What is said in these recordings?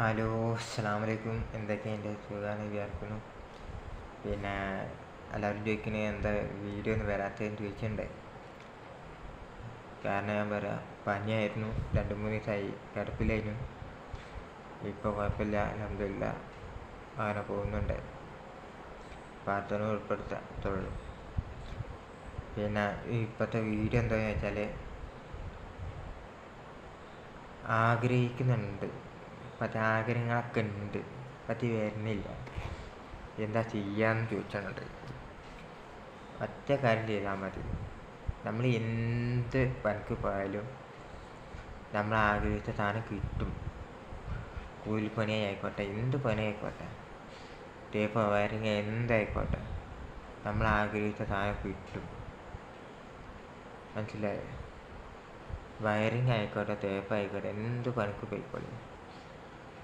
Hello അസ്സാം വലൈക്കും എന്തൊക്കെയാണ് എന്റെ സുഖമാണ് വിചാരിക്കുന്നു. പിന്നെ എല്ലാവരും ചോദിക്കുന്നത് എന്താ വീഡിയോ ഒന്നും വരാത്തതെന്ന് ചോദിച്ചിട്ടുണ്ട് കാരണം ഞാൻ പറയാം പനിയായിരുന്നു. രണ്ട് മൂന്ന് ദിവസമായി കിടപ്പിലായിരുന്നു. ഇപ്പോൾ കുഴപ്പമില്ല അലഹമില്ല അങ്ങനെ പോകുന്നുണ്ട്. പ്രാർത്ഥന ഉൾപ്പെടുത്തുള്ളൂ പിന്നെ ഇപ്പോഴത്തെ വീഡിയോ എന്താണെന്ന് വെച്ചാൽ ആഗ്രഹിക്കുന്നുണ്ട്. പക്ഷേ ആഗ്രഹങ്ങളൊക്കെ ഉണ്ട്. പറ്റി വരുന്നില്ല. എന്താ ചെയ്യാന്ന് ചോദിച്ചിട്ടുണ്ട് ഒറ്റ കാര്യം ചെയ്താൽ മതി. നമ്മൾ എന്ത് പണിക്ക് പോയാലും നമ്മൾ ആഗ്രഹിച്ച സാധനം കിട്ടും. കൂലിപ്പണി ആയിക്കോട്ടെ എന്ത് പണി ആയിക്കോട്ടെ. തേപ്പ് വയറിങ് എന്തായിക്കോട്ടെ. നമ്മൾ ആഗ്രഹിച്ച സാധനം കിട്ടും. മനസ്സിലായോ? വയറിങ് ആയിക്കോട്ടെ തേപ്പ് ആയിക്കോട്ടെ എന്ത് പണിക്ക് പോയിക്കോളെ.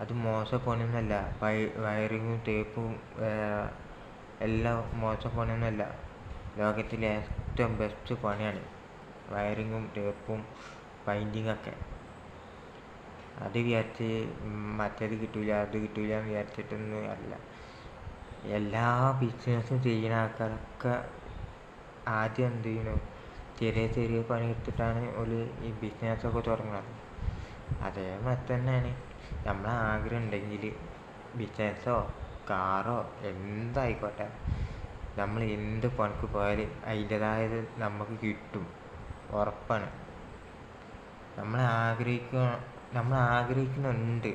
അത് മോശം ഫോണൊന്നുമല്ല വയറിങ്ങും ടേപ്പും എല്ലാം മോശം ഫോണൊന്നുമല്ല ലോകത്തിലെ ഏറ്റവും ബെസ്റ്റ് ഫോണാണ് വയറിങ്ങും ടേപ്പും പെയിന്റിങ്ങൊക്കെ അത് വിചാരിച്ച് മറ്റേത് കിട്ടൂല അത് കിട്ടൂല എന്ന് വിചാരിച്ചിട്ടൊന്നും അല്ല. എല്ലാ ബിസിനസ്സും ചെയ്യുന്ന ആൾക്കാരൊക്കെ ആദ്യം എന്ത് ചെയ്യണം ചെറിയ ചെറിയ പണി എടുത്തിട്ടാണ് ഒരു ഈ ബിസിനസ്സൊക്കെ തുടങ്ങുന്നത് അതേമാതിരി തന്നെയാണ്. നമ്മളെ ആഗ്രഹം ഉണ്ടെങ്കിൽ ബിസിനസ്സോ കാറോ എന്തായിക്കോട്ടെ. നമ്മൾ എന്ത് പണിക്ക് പോയാലും അതിന്റെതായത് നമുക്ക് കിട്ടും. ഉറപ്പാണ്. നമ്മൾ ആഗ്രഹിക്കുക നമ്മൾ ആഗ്രഹിക്കുന്നുണ്ട്.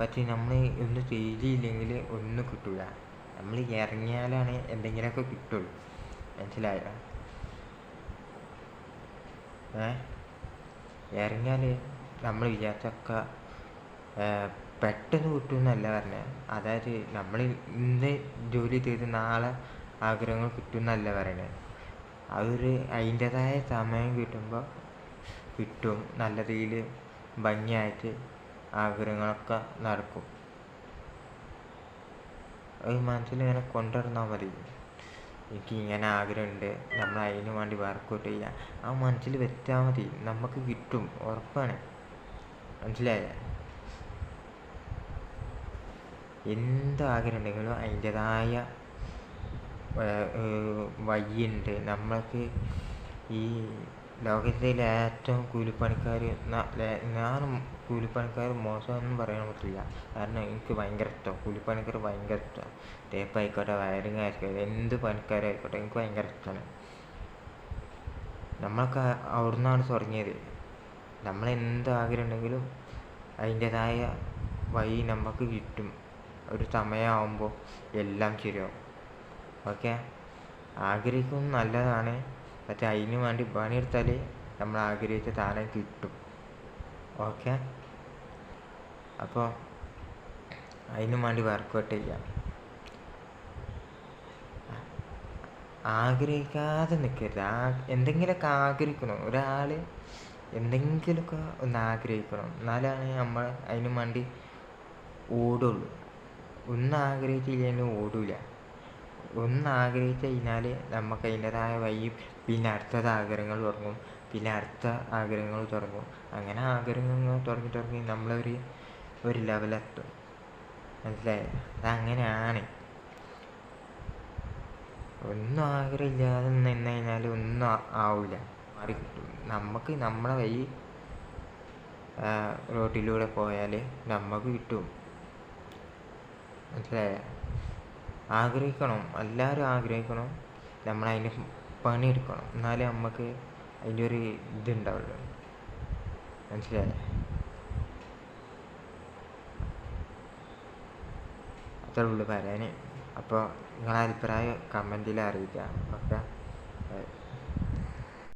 പക്ഷേ നമ്മൾ ഒന്നും ചെയ്തില്ലെങ്കിൽ ഒന്നും കിട്ടില്ല നമ്മൾ ഇറങ്ങിയാലാണ് എന്തെങ്കിലുമൊക്കെ കിട്ടുള്ളൂ. മനസ്സിലായോ? ഏ? ഇറങ്ങിയാൽ നമ്മൾ വിചാരിച്ചൊക്കെ പെട്ടെന്ന് കിട്ടുമെന്നല്ല പറഞ്ഞത് അതായത് നമ്മൾ ഇന്ന് ജോലി ചെയ്ത് നാളെ ആഗ്രഹങ്ങൾ കിട്ടുമെന്നല്ല പറയണത് അതൊരു അതിന്റെതായ സമയം കിട്ടുമ്പോൾ കിട്ടും. നല്ല രീതിയിൽ ഭംഗിയായിട്ട് ആഗ്രഹങ്ങളൊക്കെ നടക്കും. അത് മനസ്സിലിങ്ങനെ കൊണ്ടുവരുന്നാൽ മതി. എനിക്ക് ഇങ്ങനെ ആഗ്രഹമുണ്ട്. നമ്മൾ അതിന് വേണ്ടി വർക്കൗട്ട് ചെയ്യുക ആ മനസ്സിൽ വെച്ചാൽ മതി. നമുക്ക് കിട്ടും. ഉറപ്പാണ്. മനസ്സിലായ? എന്ത് ആഗ്രഹം ഉണ്ടെങ്കിലും അതിന്റെതായ വഴിയുണ്ട്. നമ്മൾക്ക് ഈ ലോകത്തിലെ ഏറ്റവും കൂലിപ്പണിക്കാർ ഞാൻ കൂലിപ്പണിക്കാർ മോശമൊന്നും പറയാൻ പറ്റില്ല. കാരണം എനിക്ക് ഭയങ്കര ഇഷ്ടമാണ്. കൂലിപ്പണിക്കാർ ഭയങ്കര ഇഷ്ടമാണ്. തേപ്പായിക്കോട്ടെ വയറിങ് ആയിക്കോട്ടെ എന്ത് പണിക്കാരായിക്കോട്ടെ എനിക്ക് ഭയങ്കര ഇഷ്ടമാണ്. നമ്മൾക്ക് അവിടെ നിന്നാണ് തുടങ്ങിയത്. നമ്മൾ എന്ത് ആഗ്രഹം ഉണ്ടെങ്കിലും അതിന്റെതായ വഴി നമുക്ക് കിട്ടും. ഒരു സമയമാകുമ്പോൾ എല്ലാം ശരിയാവും. ഓക്കെ? ആഗ്രഹിക്കുന്നത് നല്ലതാണ്. പക്ഷെ അതിന് വേണ്ടി പണിയെടുത്താൽ നമ്മൾ ആഗ്രഹിച്ച സാധനം കിട്ടും. ഓക്കെ? അപ്പോൾ അതിന് വേണ്ടി വർക്കൗട്ട് ചെയ്യാം. ആഗ്രഹിക്കാതെ നിൽക്കരുത് ആ എന്തെങ്കിലുമൊക്കെ ആഗ്രഹിക്കണം. ഒരാൾ എന്തെങ്കിലുമൊക്കെ ഒന്ന് ആഗ്രഹിക്കണം. എന്നാലാണ് നമ്മൾ അതിന് വേണ്ടി ഓടുള്ളൂ. ഒന്ന് ആഗ്രഹിച്ചില്ലെങ്കിൽ ഓടില്ല ഒന്ന് ആഗ്രഹിച്ചു കഴിഞ്ഞാൽ നമുക്ക് അതിന്റെതായ വഴി പിന്നെ അടുത്തത് ആഗ്രഹങ്ങൾ തുടങ്ങും. പിന്നെ അടുത്ത ആഗ്രഹങ്ങൾ തുടങ്ങും. അങ്ങനെ ആഗ്രഹങ്ങൾ തുടങ്ങി തുടങ്ങി നമ്മളൊരു ഒരു ലെവലെത്തും. മനസ്സിലായോ? അതങ്ങനെയാണ്. ഒന്നും ആഗ്രഹമില്ലാതെ നിന്ന് കഴിഞ്ഞാൽ ഒന്നും ആവില്ല മാറി കിട്ടും. നമുക്ക് നമ്മളെ വഴി റോട്ടിലൂടെ പോയാൽ നമുക്ക് കിട്ടും. മനസ്സിലായോ? ആഗ്രഹിക്കണം. എല്ലാവരും ആഗ്രഹിക്കണം. നമ്മൾ അതിന് പണിയെടുക്കണം. എന്നാലേ നമുക്ക് അതിന്റെ ഒരു ഇതുണ്ടാവുള്ളൂ. മനസ്സിലായ? അത്രേ ഉള്ളൂ പറയാൻ അപ്പോൾ നിങ്ങളെ അഭിപ്രായം കമന്റിൽ അറിയിക്കാം. ഓക്കെ?